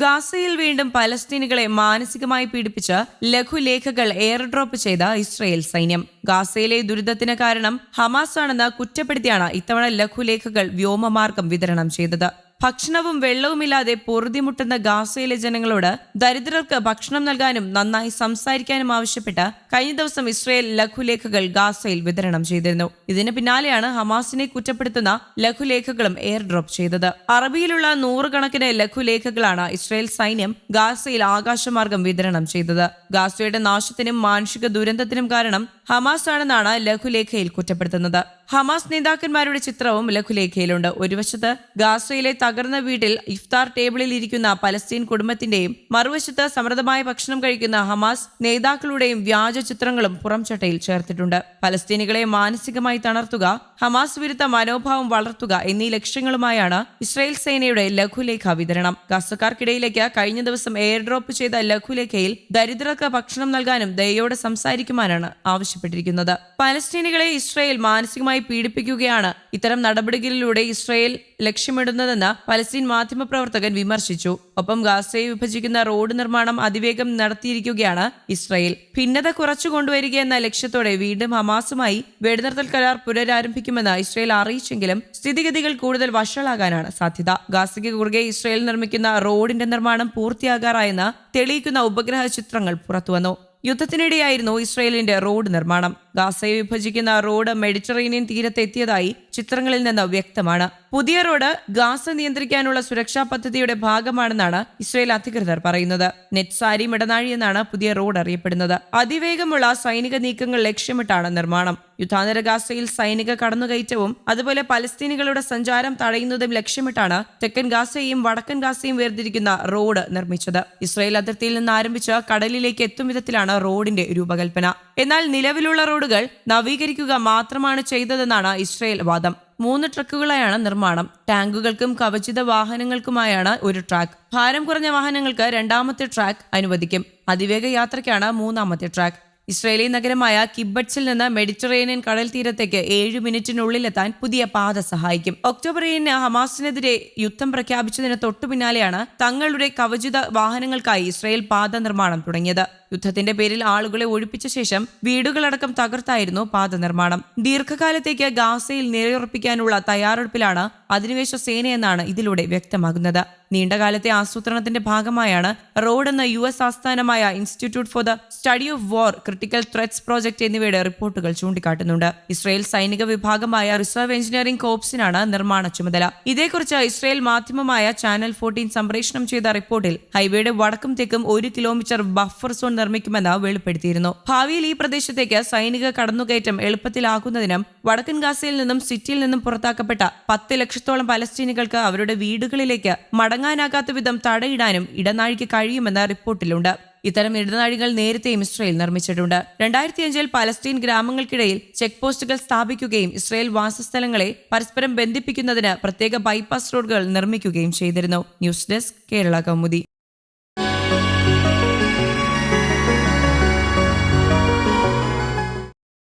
ഗാസയിൽ വീണ്ടും പലസ്തീനുകളെ മാനസികമായി പീഡിപ്പിച്ച് ലഘുലേഖകൾ എയർ ഡ്രോപ്പ് ചെയ്ത ഇസ്രയേൽ സൈന്യം. ഗാസയിലെ ദുരിതത്തിന് കാരണം ഹമാസ് ആണെന്ന് കുറ്റപ്പെടുത്തിയാണ് ഇത്തവണ ലഘുലേഖകൾ വ്യോമമാർഗം വിതരണം ചെയ്തത്. ഭക്ഷണവും വെള്ളവുമില്ലാതെ പൊറുതിമുട്ടുന്ന ഗാസയിലെ ജനങ്ങളോട് ദരിദ്രർക്ക് ഭക്ഷണം നൽകാനും നന്നായി സംസാരിക്കാനും ആവശ്യപ്പെട്ട് കഴിഞ്ഞ ദിവസം ഇസ്രയേൽ ലഘുലേഖകൾ ഗാസയിൽ വിതരണം ചെയ്തിരുന്നു. ഇതിന് പിന്നാലെയാണ് ഹമാസിനെ കുറ്റപ്പെടുത്തുന്ന ലഘുലേഖകളും എയർ ഡ്രോപ്പ് ചെയ്തത്. അറബിയിലുള്ള നൂറുകണക്കിന് ലഘുലേഖകളാണ് ഇസ്രയേൽ സൈന്യം ഗാസയിൽ ആകാശമാർഗം വിതരണം ചെയ്തത്. ഗാസയുടെ നാശത്തിനും മാനുഷിക ദുരന്തത്തിനും കാരണം ഹമാസ് ആണെന്നാണ് ലഘുലേഖയിൽ കുറ്റപ്പെടുത്തുന്നത്. ഹമാസ് നേതാക്കന്മാരുടെ ചിത്രവും ലഘുലേഖയിലുണ്ട്. ഒരു വശത്ത് ഗാസയിലെ തകർന്ന വീട്ടിൽ ഇഫ്താർ ടേബിളിൽ ഇരിക്കുന്ന പലസ്തീൻ കുടുംബത്തിന്റെയും മറുവശത്ത് സമൃദ്ധമായ ഭക്ഷണം കഴിക്കുന്ന ഹമാസ് നേതാക്കളുടെയും വ്യാജ ചിത്രങ്ങളും പുറംചട്ടയിൽ ചേർത്തിട്ടുണ്ട്. പലസ്തീനികളെ മാനസികമായി തണർത്തുക ഹമാസ് വിരുദ്ധ മനോഭാവം വളർത്തുക എന്നീ ലക്ഷ്യങ്ങളുമായാണ് ഇസ്രായേൽ സേനയുടെ ലഘുലേഖ വിതരണം. ഗാസക്കാർക്കിടയിലേക്ക് കഴിഞ്ഞ ദിവസം എയർ ഡ്രോപ്പ് ചെയ്ത ലഘുലേഖയിൽ ദരിദ്രർക്ക് ഭക്ഷണം നൽകാനും ദയോടെ സംസാരിക്കുവാനാണ് ആവശ്യപ്പെട്ടിരിക്കുന്നത്. പലസ്തീനികളെ ഇസ്രായേൽ മാനസികമായി പീഡിപ്പിക്കുകയാണ്. ഇത്തരം നടപടികളിലൂടെ ഇസ്രയേൽ ലക്ഷ്യമിടുന്നതെന്ന് പലസ്തീൻ മാധ്യമപ്രവർത്തകൻ വിമർശിച്ചു. ഒപ്പം ഗാസയെ വിഭജിക്കുന്ന റോഡ് നിർമ്മാണം അതിവേഗം നടത്തിയിരിക്കുകയാണ് ഇസ്രയേൽ. ഭിന്നത കുറച്ചു കൊണ്ടുവരികയെന്ന ലക്ഷ്യത്തോടെ വീണ്ടും ഹമാസുമായി വെടിനിർത്തൽ കരാർ പുനരാരംഭിക്കുമെന്ന് ഇസ്രയേൽ അറിയിച്ചെങ്കിലും സ്ഥിതിഗതികൾ കൂടുതൽ വഷളാകാനാണ് സാധ്യത. ഗാസയ്ക്ക് കുറുകെ ഇസ്രയേൽ നിർമ്മിക്കുന്ന റോഡിന്റെ നിർമ്മാണം പൂർത്തിയാകാറായെന്ന് തെളിയിക്കുന്ന ഉപഗ്രഹ ചിത്രങ്ങൾ പുറത്തുവന്നു. യുദ്ധത്തിനിടെയായിരുന്നു ഇസ്രയേലിന്റെ റോഡ് നിർമ്മാണം. ഗാസയെ വിഭജിക്കുന്ന റോഡ് മെഡിറ്ററേനിയൻ തീരത്തെത്തിയതായി ചിത്രങ്ങളിൽ നിന്ന് വ്യക്തമാണ്. പുതിയ റോഡ് ഗാസ നിയന്ത്രിക്കാനുള്ള സുരക്ഷാ പദ്ധതിയുടെ ഭാഗമാണെന്നാണ് ഇസ്രയേൽ അധികൃതർ പറയുന്നത്. നെറ്റ്സാരി മിടനാഴി എന്നാണ് പുതിയ റോഡ് അറിയപ്പെടുന്നത്. അതിവേഗമുള്ള സൈനിക നീക്കങ്ങൾ ലക്ഷ്യമിട്ടാണ് നിർമ്മാണം. യുദ്ധാന്തര ഗാസയിൽ സൈനിക കടന്നുകയറ്റവും അതുപോലെ പലസ്തീനികളുടെ സഞ്ചാരം തടയുന്നതും ലക്ഷ്യമിട്ടാണ് തെക്കൻ ഗാസയും വടക്കൻ ഗാസയും വേർതിരിക്കുന്ന റോഡ് നിർമ്മിച്ചത്. ഇസ്രയേൽ അതിർത്തിയിൽ നിന്ന് ആരംഭിച്ച് കടലിലേക്ക് എത്തും വിധത്തിലാണ് റോഡിന്റെ രൂപകൽപ്പന. എന്നാൽ നിലവിലുള്ള റോഡുകൾ നവീകരിക്കുക മാത്രമാണ് ചെയ്തതെന്നാണ് ഇസ്രയേൽ വാദം. മൂന്ന് ട്രക്കുകളായാണ് നിർമ്മാണം. ടാങ്കുകൾക്കും കവചിത വാഹനങ്ങൾക്കുമായാണ് ഒരു ട്രാക്ക്. ഭാരം കുറഞ്ഞ വാഹനങ്ങൾക്ക് രണ്ടാമത്തെ ട്രാക്ക് അനുവദിക്കും. അതിവേഗ യാത്രയ്ക്കാണ് മൂന്നാമത്തെ ട്രാക്ക്. ഇസ്രയേലി നഗരമായ കിബട്സിൽ നിന്ന് മെഡിറ്ററേനിയൻ കടൽ തീരത്തേക്ക് ഏഴ് മിനിറ്റിനുള്ളിലെത്താൻ പുതിയ പാത സഹായിക്കും. ഒക്ടോബർ ഏഴിന് ഹമാസിനെതിരെ യുദ്ധം പ്രഖ്യാപിച്ചതിന് തൊട്ടു പിന്നാലെയാണ് തങ്ങളുടെ കവചിത വാഹനങ്ങൾക്കായി ഇസ്രയേൽ പാത നിർമ്മാണം തുടങ്ങിയത്. യുദ്ധത്തിന്റെ പേരിൽ ആളുകളെ ഒഴിപ്പിച്ച ശേഷം വീടുകളടക്കം തകർത്തായിരുന്നു പാത നിർമ്മാണം. ദീർഘകാലത്തേക്ക് ഗാസയിൽ നിലയുറപ്പിക്കാനുള്ള തയ്യാറെടുപ്പിലാണ് അധിനിവേശ സേനയെന്നാണ് ഇതിലൂടെ വ്യക്തമാകുന്നത്. നീണ്ടകാലത്തെ ആസൂത്രണത്തിന്റെ ഭാഗമായാണ് റോഡ് എന്ന യു എസ് ആസ്ഥാനമായ Institute for the Study of War Critical Threats Project എന്നിവയുടെ റിപ്പോർട്ടുകൾ ചൂണ്ടിക്കാട്ടുന്നുണ്ട്. ഇസ്രയേൽ സൈനിക വിഭാഗമായ റിസർവ് എഞ്ചിനീയറിംഗ് കോപ്സിനാണ് നിർമ്മാണ ചുമതല. ഇതേക്കുറിച്ച് ഇസ്രയേൽ മാധ്യമമായ ചാനൽ ഫോർട്ടീൻ സംപ്രേഷണം ചെയ്ത റിപ്പോർട്ടിൽ ഹൈവേയുടെ വടക്കും തെക്കും ഒരു കിലോമീറ്റർ ബഫർ സോൺ നിർമ്മിക്കുമെന്ന് വെളിപ്പെടുത്തിയിരുന്നു. ഭാവിയിൽ ഈ പ്രദേശത്തേക്ക് സൈനിക കടന്നുകയറ്റം എളുപ്പത്തിലാക്കുന്നതിനും വടക്കൻ ഗാസയിൽ നിന്നും സിറ്റിയിൽ നിന്നും പുറത്താക്കപ്പെട്ട പത്ത് ലക്ഷത്തോളം പലസ്തീനികൾക്ക് അവരുടെ വീടുകളിലേക്ക് മടങ്ങാനാകാത്ത വിധം തടയിടാനും ഇടനാഴിക്ക് കഴിയുമെന്ന് റിപ്പോർട്ടിലുണ്ട്. ഇത്തരം ഇടനാഴികൾ നേരത്തെയും ഇസ്രയേൽ നിർമ്മിച്ചിട്ടുണ്ട്. രണ്ടായിരത്തി അഞ്ചിൽ പലസ്തീൻ ഗ്രാമങ്ങൾക്കിടയിൽ ചെക്ക് പോസ്റ്റുകൾ സ്ഥാപിക്കുകയും ഇസ്രയേൽ വാസസ്ഥലങ്ങളെ പരസ്പരം ബന്ധിപ്പിക്കുന്നതിന് പ്രത്യേക ബൈപ്പാസ് റോഡുകൾ നിർമ്മിക്കുകയും ചെയ്തിരുന്നു. News desk Kerala Kaumudi.